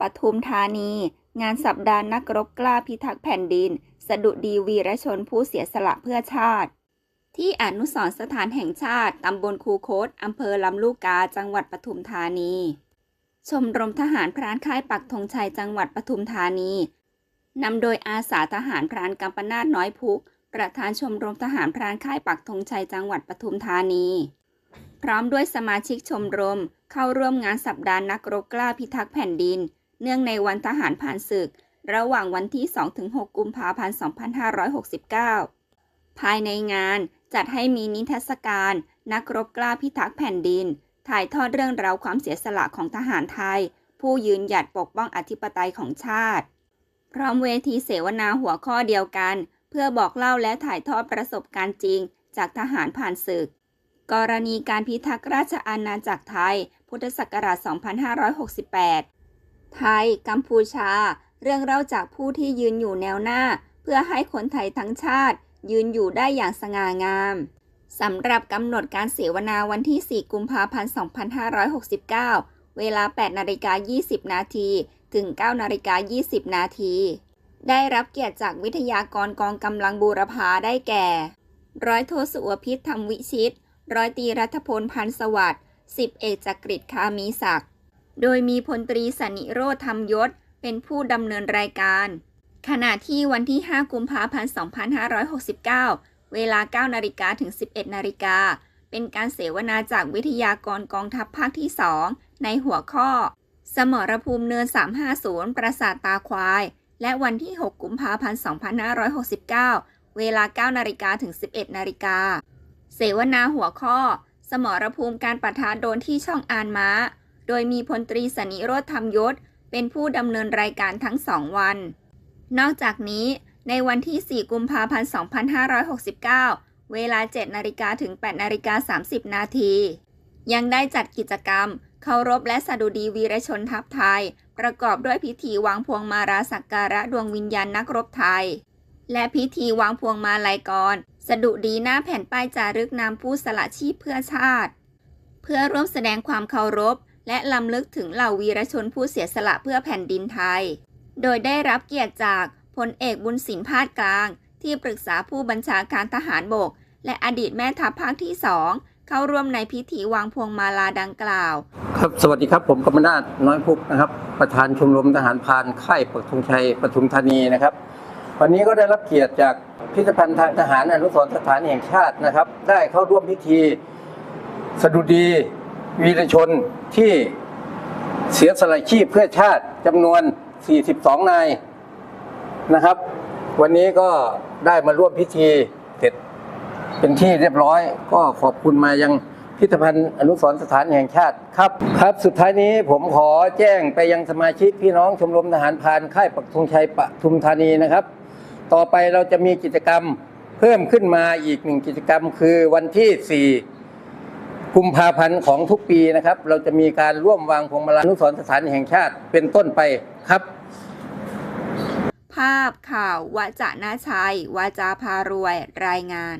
ปทุมธานี งานสัปดาห์นักรบกล้าพิทักษ์แผ่นดิน สดุดีวีรชนผู้เสียสละเพื่อชาติ ที่อนุสรณ์สถานแห่งชาติ ตำบลคูโคตอำเภอลำลูกกา จังหวัดปทุมธานี ชมรมทหารพรานค่ายปักธงชัยจังหวัดปทุมธานีนำโดยอาสาทหารพรานกัมปนาตน้อยพุก ประธานชมรมทหารพรานค่ายปักธงชัยจังหวัดปทุมธานี พร้อมด้วยสมาชิกชมรมเข้าร่วมงานสัปดาห์นักรบกล้าพิทักษ์แผ่นดิน เนื่องในวันทหารผ่านศึก ระหว่างวันที่ 2-6 กุมภาพันธ์ 2569 ภายในงานจัดให้มีนิทรรศการ นักรบกล้าพิทักษ์แผ่นดิน ถ่ายทอดเรื่องราวความเสียสละของทหารไทย ผู้ยืนหยัดปกป้องอธิปไตยของชาติ พร้อมเวทีเสวนาหัวข้อเดียวกัน เพื่อบอกเล่าและถ่ายทอดประสบการณ์จริง จากทหารผ่านศึก กรณีการพิทักษ์ราชอาณาจักรไทย พุทธศักราช 2568 ไทย กัมพูชา เรื่องเล่าจากผู้ที่ยืนอยู่แนวหน้า เพื่อให้คนไทยทั้งชาติ ยืนอยู่ได้อย่างสง่างามสำหรับกำหนดการเสวนาวันที่ 4 กุมภาพันธ์ 2569 เวลา 8 นาฬิกา 20 นาที ถึง 9 นาฬิกา 20 นาที ได้รับเกียรติจากวิทยากรกองกำลังบูรพาได้แก่ ร้อยโทสุวพิษธรรมวิชิต ร้อยตรีรัฐพลพันธ์สวัสดิ์สิบเอกจักริดคามีศักดิ์ โดยมีพลตรีสันิโรธธรรมยศ เป็นผู้ดำเนินรายการ ขณะที่วันที่ 5 กุมภาพันธ์ 2569 เวลา 9 นาฬิกาถึง 11 นาฬิกา เป็นการเสวนาจากวิทยากรกองทัพภาคที่ 2 ในหัวข้อ สมรภูมิเนิน 350 ปราสาทตาควาย และวันที่ 6 กุมภาพันธ์ 2569 เวลา 9 นาฬิกาถึง 11 นาฬิกา เสวนาหัวข้อ สมรภูมิการปะทะโดนที่ช่องอานม้า โดยมีพลตรีสนิโรธธรรมยศ เป็นผู้ดำเนินรายการทั้งสองวัน นอกจากนี้ ในวันที่ 4 กุมภาพันธ์ 2569 เวลา 7 นาฬิกาถึง 8 นาฬิกา 30 นาที ยังได้จัดกิจกรรม เคารพและสดุดีวีรชนทัพไทย ประกอบด้วยพิธีวางพวงมาราสักการะดวงวิญญาณนักรบไทย และพิธีวางพวงมาลัยกรสดุดีหน้าแผ่นป้ายจารึกนามผู้สละชีพเพื่อชาติ เพื่อร่วมแสดงความเคารพ และลำลึกถึงเหล่าวีรชนผู้เสียสละเพื่อแผ่นดินไทย โดยได้รับเกียรติจากพลเอกบุญสินพาดกลาง ที่ปรึกษาผู้บัญชาการทหารบก และอดีตแม่ทัพภาคที่สองเข้าร่วมในพิธีวางพวงมาลาดังกล่าว ครับสวัสดีครับผมกำมนาตน้อยพุกนะครับ ประธานชมรมทหารพานค่ายปักธงชัยปทุมธานีนะครับ วันนี้ก็ได้รับเกียรติจากพิพิธภัณฑ์ทหารอนุสรณ์สถานแห่งชาตินะครับ ได้เข้าร่วมพิธีสดุดี วีรชนที่เสียสละชีพเพื่อชาติจำนวน 42 นายนะครับ วันนี้ก็ได้มาร่วมพิธีเสร็จเป็นที่เรียบร้อย ก็ขอบคุณมายังพิพิธภัณฑ์อนุสรณ์สถานแห่งชาติครับครับ สุดท้ายนี้ผมขอแจ้งไปยังสมาชิกพี่น้องชมรมทหารพานค่ายปักธงชัยปทุมธานีนะครับ ต่อไปเราจะมีกิจกรรมเพิ่มขึ้นมาอีกหนึ่งกิจกรรมคือวันที่ 4 กุมภาพันธ์ของทุกปีนะครับ เราจะมีการร่วมวางพวงมาลาอนุสรณ์สถานแห่งชาติเป็นต้นไปครับ ภาพข่าววจนาชัยวาจาพารวยรายงาน